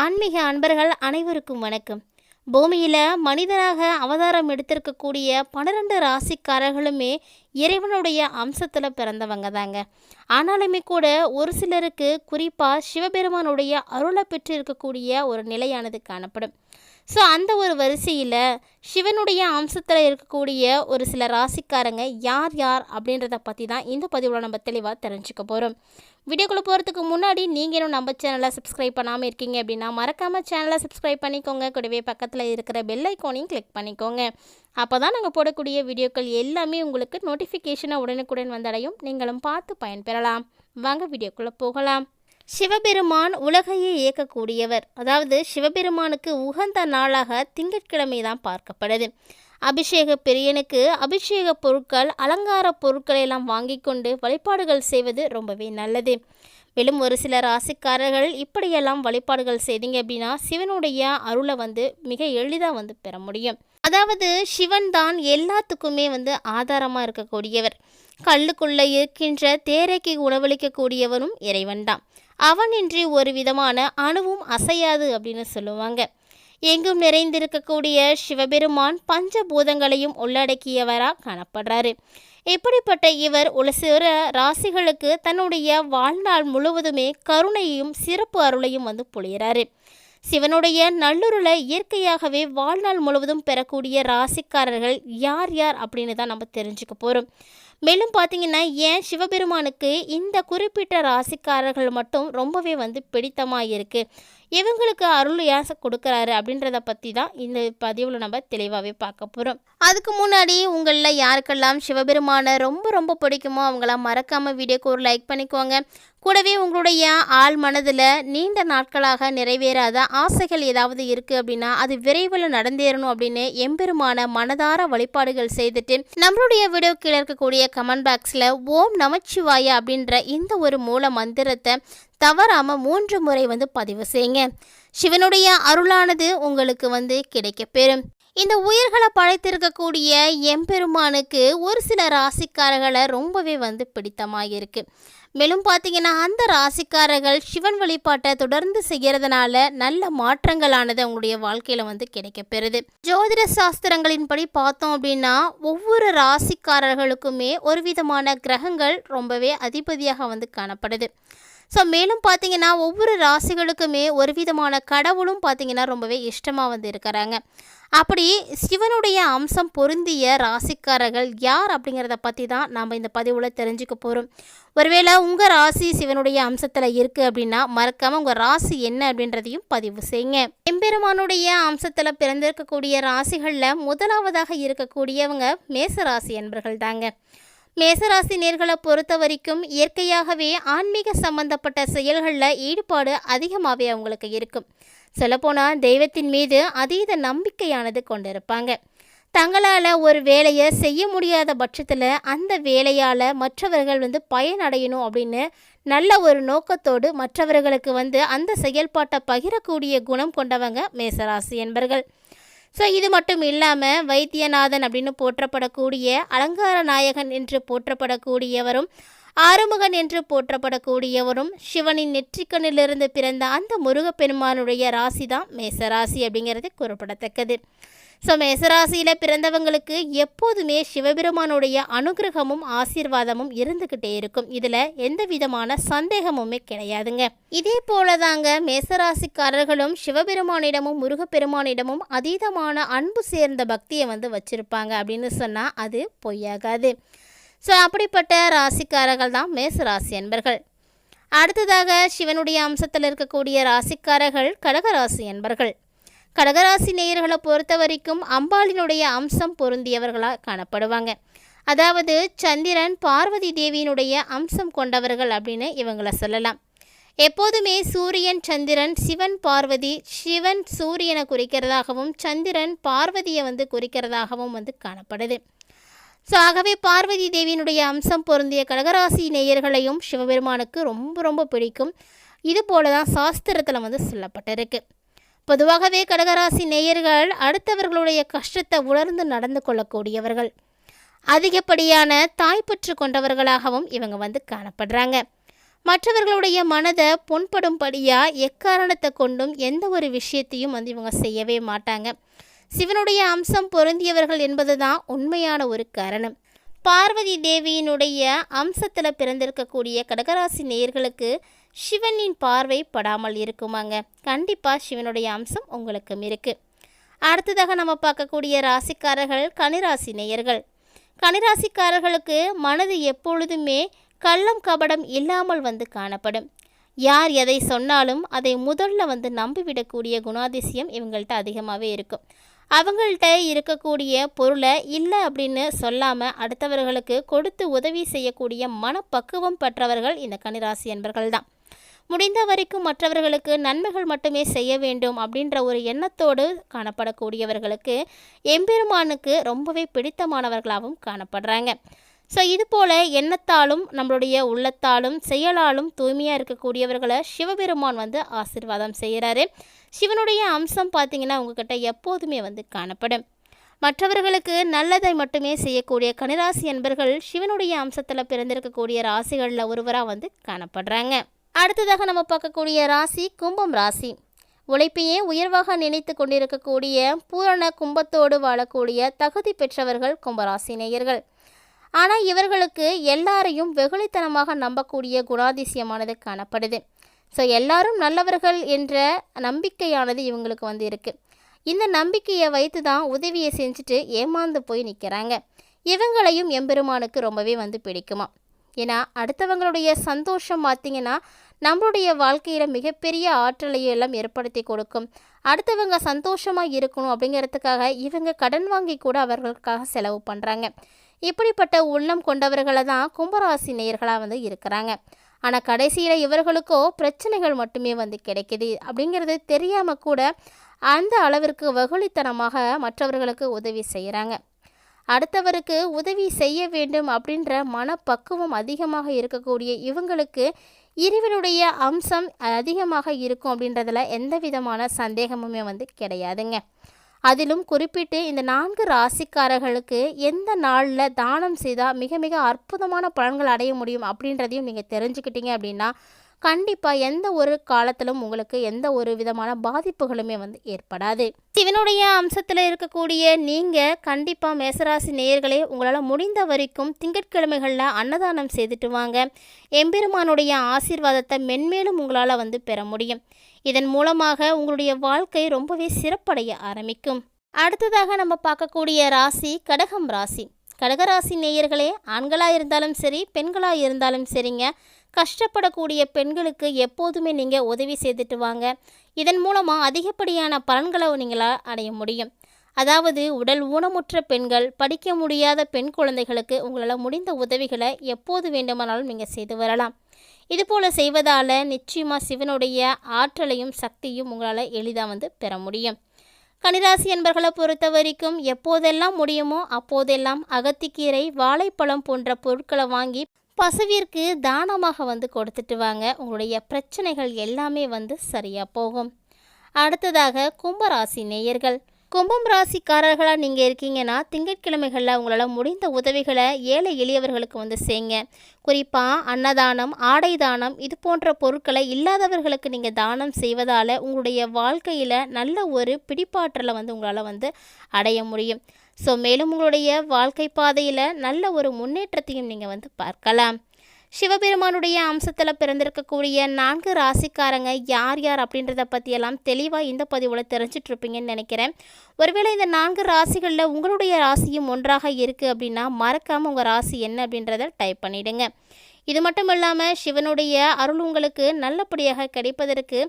ஆன்மீக அன்பர்கள் அனைவருக்கும் வணக்கம். பூமியில் மனிதனாக அவதாரம் எடுத்திருக்கக்கூடிய பன்னிரெண்டு ராசிக்காரர்களுமே இறைவனுடைய அம்சத்தில் பிறந்தவங்க தாங்க. ஆனாலுமே கூட ஒரு சிலருக்கு குறிப்பாக சிவபெருமானுடைய அருளை பெற்று இருக்கக்கூடிய ஒரு நிலையானது காணப்படும். ஸோ அந்த ஒரு வரிசையில் சிவனுடைய அம்சத்தில் இருக்கக்கூடிய ஒரு சில ராசிக்காரங்க யார் யார் அப்படின்றத பற்றி தான் இந்த பதிவில் நம்ம தெளிவாக தெரிஞ்சுக்க போகிறோம் வீடியோக்குள்ளே போகிறதுக்கு முன்னாடி நீங்கள் இன்னும் நம்ம சேனலை சப்ஸ்கிரைப் பண்ணாமல் இருக்கீங்க அப்படின்னா மறக்காமல் சேனலை சப்ஸ்கிரைப் பண்ணிக்கோங்க. கூடவே பக்கத்தில் இருக்கிற பெல் ஐக்கோனையும் கிளிக் பண்ணிக்கோங்க. அப்போ தான் நாங்கள் போடக்கூடிய வீடியோக்கள் எல்லாமே உங்களுக்கு நோட்டிஃபிகேஷனை உடனுக்குடன் வந்தடையும். நீங்களும் பார்த்து பயன்பெறலாம். வாங்க வீடியோக்குள்ளே போகலாம். சிவபெருமான் உலகையே இயக்கக்கூடியவர். அதாவது சிவபெருமானுக்கு உகந்த நாளாக திங்கட்கிழமை தான் பார்க்கப்படுது. அபிஷேக பிரியனுக்கு அபிஷேக பொருட்கள் அலங்கார பொருட்களை எல்லாம் வாங்கி கொண்டு வழிபாடுகள் செய்வது ரொம்பவே நல்லது. மேலும் ஒரு சில ராசிக்காரர்கள் இப்படியெல்லாம் வழிபாடுகள் செய்தீங்க அப்படின்னா சிவனுடைய அருளை வந்து மிக எளிதாக வந்து பெற முடியும். அதாவது சிவன் தான் எல்லாத்துக்குமே வந்து ஆதாரமாக இருக்கக்கூடியவர். கல்லுக்குள்ளே இருக்கின்ற தேரைக்கு உணவளிக்கக்கூடியவரும் இறைவன் தான் அவனின்றி ஒரு விதமான அணுவும் அசையாது அப்படின்னு சொல்லுவாங்க. எங்கும் நிறைந்திருக்கக்கூடிய சிவபெருமான் பஞ்சபூதங்களையும் உள்ளடக்கியவராக காணப்படுறாரு. இப்படிப்பட்ட இவர் ஒரு சில ராசிகளுக்கு தன்னுடைய வாழ்நாள் முழுவதுமே கருணையையும் சிறப்பு அருளையும் வந்து பொழியிறாரு சிவனுடைய நல்லுருளை இயற்கையாகவே வாழ்நாள் முழுவதும் பெறக்கூடிய ராசிக்காரர்கள் யார் யார் அப்படின்னு தான் நம்ம தெரிஞ்சுக்க போகிறோம் மேலும் பார்த்தீங்கன்னா ஏன் சிவபெருமானுக்கு இந்த குறிப்பிட்ட ராசிக்காரர்கள் மட்டும் ரொம்பவே வந்து பிடித்தமாக இருக்குது இவங்களுக்கு அருள் யாசை கொடுக்குறாரு அப்படின்றத பற்றி தான் இந்த பதிவில் நம்ம தெளிவாகவே பார்க்க போகிறோம் அதுக்கு முன்னாடி உங்களில் யாருக்கெல்லாம் சிவபெருமானை ரொம்ப ரொம்ப பிடிக்குமோ அவங்களாம் மறக்காமல் வீடியோக்கு ஒரு லைக் பண்ணிக்கோங்க. கூடவே உங்களுடைய ஆள் மனதில் நீண்ட நாட்களாக நிறைவேறாத ஆசைகள் ஏதாவது இருக்குது அப்படின்னா அது விரைவில் நடந்தேறணும் அப்படின்னு எம்பெருமான மனதார வழிபாடுகள் செய்துட்டு நம்மளுடைய வீடியோ கீழே இருக்கக்கூடிய கமெண்ட் பாக்ஸில் ஓம் நமச்சிவாய அப்படின்ற இந்த ஒரு மூல மந்திரத்தை தவறாமல் மூன்று முறை வந்து பதிவு செய்யுங்க. சிவனுடைய அருளானது உங்களுக்கு வந்து கிடைக்கப்பெறும் இந்த உயிர்களை படைத்திருக்கக்கூடிய எம்பெருமானுக்கு ஒரு சில ராசிக்காரர்களை ரொம்பவே வந்து பிடித்தமாக இருக்குது மேலும் பார்த்தீங்கன்னா அந்த ராசிக்காரர்கள் சிவன் வழிபாட்டை தொடர்ந்து செய்கிறதுனால நல்ல மாற்றங்களானது அவங்களுடைய வாழ்க்கையில் வந்து கிடைக்கப்பெறுது. ஜோதிட சாஸ்திரங்களின்படி பார்த்தோம் அப்படின்னா ஒவ்வொரு ராசிக்காரர்களுக்குமே ஒரு விதமான கிரகங்கள் ரொம்பவே அதிபதியாக வந்து காணப்படுது. ஸோ மேலும் பார்த்தீங்கன்னா ஒவ்வொரு ராசிகளுக்குமே ஒரு விதமான கடவுளும் பார்த்தீங்கன்னா ரொம்பவே இஷ்டமாக வந்து இருக்கிறாங்க அப்படி சிவனுடைய அம்சம் பொருந்திய ராசிக்காரர்கள் யார் அப்படிங்கிறத பற்றி தான் நாம் இந்த பதிவில் தெரிஞ்சுக்க போகிறோம் ஒருவேளை உங்கள் ராசி சிவனுடைய அம்சத்தில் இருக்குது அப்படின்னா மறக்காமல் உங்கள் ராசி என்ன அப்படின்றதையும் பதிவு செய்யுங்க. எம்பெருமானுடைய அம்சத்தில் பிறந்திருக்கக்கூடிய ராசிகளில் முதலாவதாக இருக்கக்கூடியவங்க மேச ராசி என்பர்கள் தாங்க மேசராசி நேர்களை பொறுத்த வரைக்கும் இயற்கையாகவே ஆன்மீக சம்பந்தப்பட்ட செயல்களில் ஈடுபாடு அதிகமாகவே அவங்களுக்கு இருக்கும். சொல்லப்போனால் தெய்வத்தின் மீது அதீத நம்பிக்கையானது கொண்டிருப்பாங்க. தங்களால் ஒரு வேலையை செய்ய முடியாத பட்சத்தில் அந்த வேலையால் மற்றவர்கள் வந்து பயனடையணும் அப்படின்னு நல்ல ஒரு நோக்கத்தோடு மற்றவர்களுக்கு வந்து அந்த செயல்பாட்டை பகிரக்கூடிய குணம் கொண்டவங்க மேசராசி என்பர்கள். ஸோ இது மட்டும் இல்லாமல் வைத்தியநாதன் அப்படின்னு போற்றப்படக்கூடிய அலங்கார நாயகன் என்று போற்றப்படக்கூடியவரும் ஆறுமுகன் என்று போற்றப்படக்கூடியவரும் சிவனின் நெற்றிக்கண்ணிலிருந்து பிறந்த அந்த முருகப்பெருமானுடைய ராசி தான் மேசராசி அப்படிங்கிறது குறிப்பிடத்தக்கது. ஸோ மேசராசியில் பிறந்தவங்களுக்கு எப்போதுமே சிவபெருமானுடைய அனுகிரகமும் ஆசீர்வாதமும் இருந்துக்கிட்டே இருக்கும். இதில் எந்த விதமான சந்தேகமுமே கிடையாதுங்க. இதே போல தாங்க மேசராசிக்காரர்களும் சிவபெருமானிடமும் முருகப்பெருமானிடமும் அதீதமான அன்பு சேர்ந்த பக்தியை வந்து வச்சுருப்பாங்க அப்படின்னு சொன்னால் அது பொய்யாகாது. ஸோ அப்படிப்பட்ட ராசிக்காரர்கள் தான் மேச ராசி என்பர்கள். அடுத்ததாக சிவனுடைய அம்சத்தில் இருக்கக்கூடிய ராசிக்காரர்கள் கடகராசி என்பர்கள். கடகராசி நேயர்களை பொறுத்த வரைக்கும் அம்பாளினுடைய அம்சம் பொருந்தியவர்களாக காணப்படுவாங்க. அதாவது சந்திரன் பார்வதி தேவியினுடைய அம்சம் கொண்டவர்கள் அப்படின்னு இவங்களை சொல்லலாம். எப்போதுமே சூரியன் சந்திரன் சிவன் பார்வதி சிவன் சூரியனை குறிக்கிறதாகவும் சந்திரன் பார்வதியை வந்து குறிக்கிறதாகவும் வந்து காணப்படுது. ஸோ ஆகவே பார்வதி தேவியினுடைய அம்சம் பொருந்திய கடகராசி நேயர்களையும் சிவபெருமானுக்கு ரொம்ப ரொம்ப பிடிக்கும். இது போல தான் சாஸ்திரத்தில் வந்து சொல்லப்பட்டிருக்கு. பொதுவாகவே கடகராசி நேயர்கள் அடுத்தவர்களுடைய கஷ்டத்தை உணர்ந்து நடந்து கொள்ளக்கூடியவர்கள். அதிகப்படியான தாய்ப்பற்று கொண்டவர்களாகவும் இவங்க வந்து காணப்படுறாங்க. மற்றவர்களுடைய மனதை புண்படும்படியாக எக்காரணத்தை கொண்டும் எந்த ஒரு விஷயத்தையும் வந்து இவங்க செய்யவே மாட்டாங்க. சிவனுடைய அம்சம் பொருந்தியவர்கள் என்பது தான் உண்மையான ஒரு காரணம். பார்வதி தேவியினுடைய அம்சத்தில் பிறந்திருக்கக்கூடிய கடகராசி நேயர்களுக்கு சிவனின் பார்வை படாமல் இருக்குமாங்க. கண்டிப்பாக சிவனுடைய அம்சம் உங்களுக்கும் இருக்குது அடுத்ததாக நம்ம பார்க்கக்கூடிய ராசிக்காரர்கள் கனிராசி நேயர்கள். கனிராசிக்காரர்களுக்கு மனது எப்பொழுதுமே கள்ளம் கபடம் இல்லாமல் வந்து காணப்படும். யார் எதை சொன்னாலும் அதை முதல்ல வந்து நம்பிவிடக்கூடிய குணாதிசயம் இவங்கள்ட்ட அதிகமாகவே இருக்கும். அவங்கள்ட்ட இருக்கக்கூடிய பொருளை இல்லை அப்படின்னு சொல்லாமல் அடுத்தவர்களுக்கு கொடுத்து உதவி செய்யக்கூடிய மனப்பக்குவம் பெற்றவர்கள் இந்த கன்னிராசி என்பர்கள் தான் முடிந்த வரைக்கும் மற்றவர்களுக்கு நன்மைகள் மட்டுமே செய்ய வேண்டும் அப்படின்ற ஒரு எண்ணத்தோடு காணப்படக்கூடியவர்களுக்கு எம்பெருமானுக்கு ரொம்பவே பிடித்தமானவர்களாகவும் காணப்படுறாங்க. ஸோ இது போல் எண்ணத்தாலும் நம்மளுடைய உள்ளத்தாலும் செயலாலும் தூய்மையாக இருக்கக்கூடியவர்களை சிவபெருமான் வந்து ஆசிர்வாதம் செய்கிறாரு சிவனுடைய அம்சம் பார்த்தீங்கன்னா உங்ககிட்ட எப்போதுமே வந்து காணப்படும். மற்றவர்களுக்கு நல்லதை மட்டுமே செய்யக்கூடிய கனிராசி என்பர்கள் சிவனுடைய அம்சத்தில் பிறந்திருக்கக்கூடிய ராசிகளில் ஒருவராக வந்து காணப்படுறாங்க. அடுத்ததாக நம்ம பார்க்கக்கூடிய ராசி கும்பம் ராசி. உழைப்பையே உயர்வாக நினைத்து கொண்டிருக்கக்கூடிய பூரண கும்பத்தோடு வாழக்கூடிய தகுதி பெற்றவர்கள் கும்பராசி நேயர்கள். ஆனால் இவர்களுக்கு எல்லாரையும் வெகுளித்தனமாக நம்பக்கூடிய குணாதிசயமானது காணப்படுது. ஸோ எல்லாரும் நல்லவர்கள் என்ற நம்பிக்கையானது இவங்களுக்கு வந்து இருக்குது இந்த நம்பிக்கையை வைத்து தான் உதவியை செஞ்சுட்டு ஏமாந்து போய் நிற்கிறாங்க இவங்களையும் எம்பெருமானுக்கு ரொம்பவே வந்து பிடிக்குமா ஏன்னா அடுத்தவங்களுடைய சந்தோஷம் பார்த்தீங்கன்னா நம்மளுடைய வாழ்க்கையில் மிகப்பெரிய ஆற்றலையும் எல்லாம் ஏற்படுத்தி கொடுக்கும். அடுத்தவங்க சந்தோஷமாக இருக்கணும் அப்படிங்கிறதுக்காக இவங்க கடன் வாங்கி கூட அவர்களுக்காக செலவு பண்ணுறாங்க இப்படிப்பட்ட உள்ளம் கொண்டவர்களை தான் கும்பராசி நேயர்களாக வந்து இருக்கிறாங்க. ஆனால் கடைசியில் இவர்களுக்கோ பிரச்சனைகள் மட்டுமே வந்து கிடைக்குது அப்படிங்கிறது தெரியாமல் கூட அந்த அளவிற்கு வெகுளித்தனமாக மற்றவர்களுக்கு உதவி செய்கிறாங்க அடுத்தவருக்கு உதவி செய்ய வேண்டும் அப்படின்ற மனப்பக்குவம் அதிகமாக இருக்கக்கூடிய இவங்களுக்கு இறைவனுடைய அம்சம் அதிகமாக இருக்கும் அப்படின்றதுல எந்த விதமான சந்தேகமுமே வந்து கிடையாதுங்க. அதிலும் குறிப்பிட்டு இந்த நான்கு ராசிக்காரர்களுக்கு எந்த நாளில் தானம் செய்தால் மிக மிக அற்புதமான பலன்கள் அடைய முடியும் அப்படின்றதையும் நீங்கள் தெரிஞ்சுக்கிட்டீங்க அப்படின்னா கண்டிப்பாக எந்த ஒரு காலத்திலும் உங்களுக்கு எந்த ஒரு விதமான பாதிப்புகளுமே வந்து ஏற்படாது. சிவனுடைய அம்சத்தில் இருக்கக்கூடிய நீங்கள் கண்டிப்பாக மேசராசி நேயர்களே உங்களால் முடிந்த வரைக்கும் திங்கட்கிழமைகளில் அன்னதானம் செய்துட்டு வாங்க. எம்பெருமானுடைய ஆசீர்வாதத்தை மென்மேலும் உங்களால் வந்து பெற முடியும். இதன் மூலமாக உங்களுடைய வாழ்க்கை ரொம்பவே சிறப்படைய ஆரம்பிக்கும். அடுத்ததாக நம்ம பார்க்கக்கூடிய ராசி கடகம் ராசி. கடகராசி நேயர்களே ஆண்களாக இருந்தாலும் சரி பெண்களாக இருந்தாலும் சரிங்க. கஷ்டப்படக்கூடிய பெண்களுக்கு எப்போதுமே நீங்கள் உதவி செய்துட்டு வாங்க. இதன் மூலமாக அதிகப்படியான பலன்களை நீங்களால் அடைய முடியும். அதாவது உடல் ஊனமுற்ற பெண்கள் படிக்க முடியாத பெண் குழந்தைகளுக்கு உங்களால் முடிந்த உதவிகளை எப்போது வேண்டுமானாலும் நீங்கள் செய்து வரலாம். இதுபோல் செய்வதால் நிச்சயமாக சிவனுடைய ஆற்றலையும் சக்தியும் உங்களால் எளிதாக வந்து பெற முடியும். கனிராசி என்பர்களை பொறுத்த வரைக்கும் எப்போதெல்லாம் முடியுமோ அப்போதெல்லாம் அகத்திக்கீரை வாழைப்பழம் போன்ற பொருட்களை வாங்கி பசுவிற்கு தானமாக வந்து கொடுத்துட்டு வாங்க. உங்களுடைய பிரச்சனைகள் எல்லாமே வந்து சரியாக போகும். அடுத்ததாக கும்பராசி நேயர்கள். கும்பம் ராசிக்காரர்களாக நீங்கள் இருக்கீங்கன்னா திங்கட்கிழமைகளில் உங்களால் முடிந்த உதவிகளை ஏழை எளியவர்களுக்கு வந்து செய்யுங்க. குறிப்பாக அன்னதானம் ஆடை தானம் இது போன்ற பொருட்களை இல்லாதவர்களுக்கு நீங்கள் தானம் செய்வதால் உங்களுடைய வாழ்க்கையில் நல்ல ஒரு பிடிப்பாற்றலை வந்து உங்களால் வந்து அடைய முடியும். ஸோ மேலும் உங்களுடைய வாழ்க்கை பாதையில் நல்ல ஒரு முன்னேற்றத்தையும் நீங்கள் வந்து பார்க்கலாம். சிவபெருமானுடைய அம்சத்தில் பிறந்திருக்கக்கூடிய நான்கு ராசிக்காரங்க யார் யார் அப்படின்றத பற்றியெல்லாம் தெளிவாக இந்த பதிவில் தெரிஞ்சிட்ருப்பீங்கன்னு நினைக்கிறேன். ஒருவேளை இந்த நான்கு ராசிகளில் உங்களுடைய ராசியும் ஒன்றாக இருக்குது அப்படின்னா மறக்காமல் உங்கள் ராசி என்ன அப்படின்றத டைப் பண்ணிவிடுங்க இது மட்டும் இல்லாமல் சிவனுடைய அருள் உங்களுக்கு நல்லபடியாக கிடைப்பதற்கு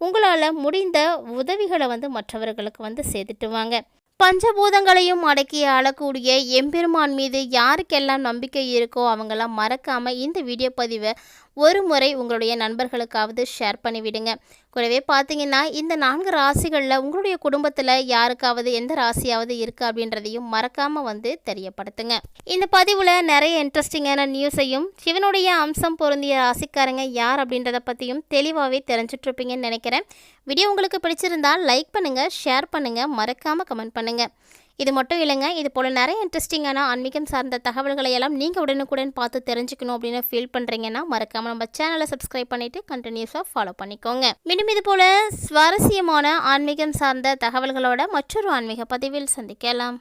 உங்களால் முடிந்த உதவிகளை வந்து மற்றவர்களுக்கு வந்து செய்துட்டு வாங்க. பஞ்சபூதங்களையும் அடக்கி ஆளக்கூடிய எம்பெருமான் மீது யாருக்கெல்லாம் நம்பிக்கை இருக்கோ அவங்களாம் மறக்காமல் இந்த வீடியோ பதிவை ஒரு முறை உங்களுடைய நண்பர்களுக்காவது ஷேர் பண்ணிவிடுங்க. கூடவே பார்த்தீங்கன்னா இந்த நான்கு ராசிகளில் உங்களுடைய குடும்பத்தில் யாருக்காவது எந்த ராசியாவது இருக்குது அப்படின்றதையும் மறக்காமல் வந்து தெரியப்படுத்துங்க. இந்த பதிவில் நிறைய இன்ட்ரெஸ்டிங்கான நியூஸையும் சிவனுடைய அம்சம் பொருந்திய ராசிக்காரங்க யார் அப்படின்றத பற்றியும் தெளிவாகவே தெரிஞ்சிட்ருப்பீங்கன்னு நினைக்கிறேன். வீடியோ உங்களுக்கு பிடிச்சிருந்தால் லைக் பண்ணுங்கள் ஷேர் பண்ணுங்கள் மறக்காமல் கமெண்ட் பண்ணுங்கள் இது மட்டும் இல்லைங்க இது போல் நிறைய இன்ட்ரெஸ்டிங்கான ஆன்மீகம் சார்ந்த தகவல்களை எல்லாம் நீங்கள் உடனுக்குடன் பார்த்து தெரிஞ்சுக்கணும் அப்படின்னு ஃபீல் பண்ணுறீங்கன்னா மறக்காமல் நம்ம சேனலை சப்ஸ்கிரைப் பண்ணிவிட்டு கண்டினியூஸாக ஃபாலோ பண்ணிக்கோங்க. மீண்டும் இது போல் சுவாரஸ்யமான ஆன்மீகம் சார்ந்த தகவல்களோட மற்றொரு ஆன்மீக பதிவில் சந்திக்கலாம்.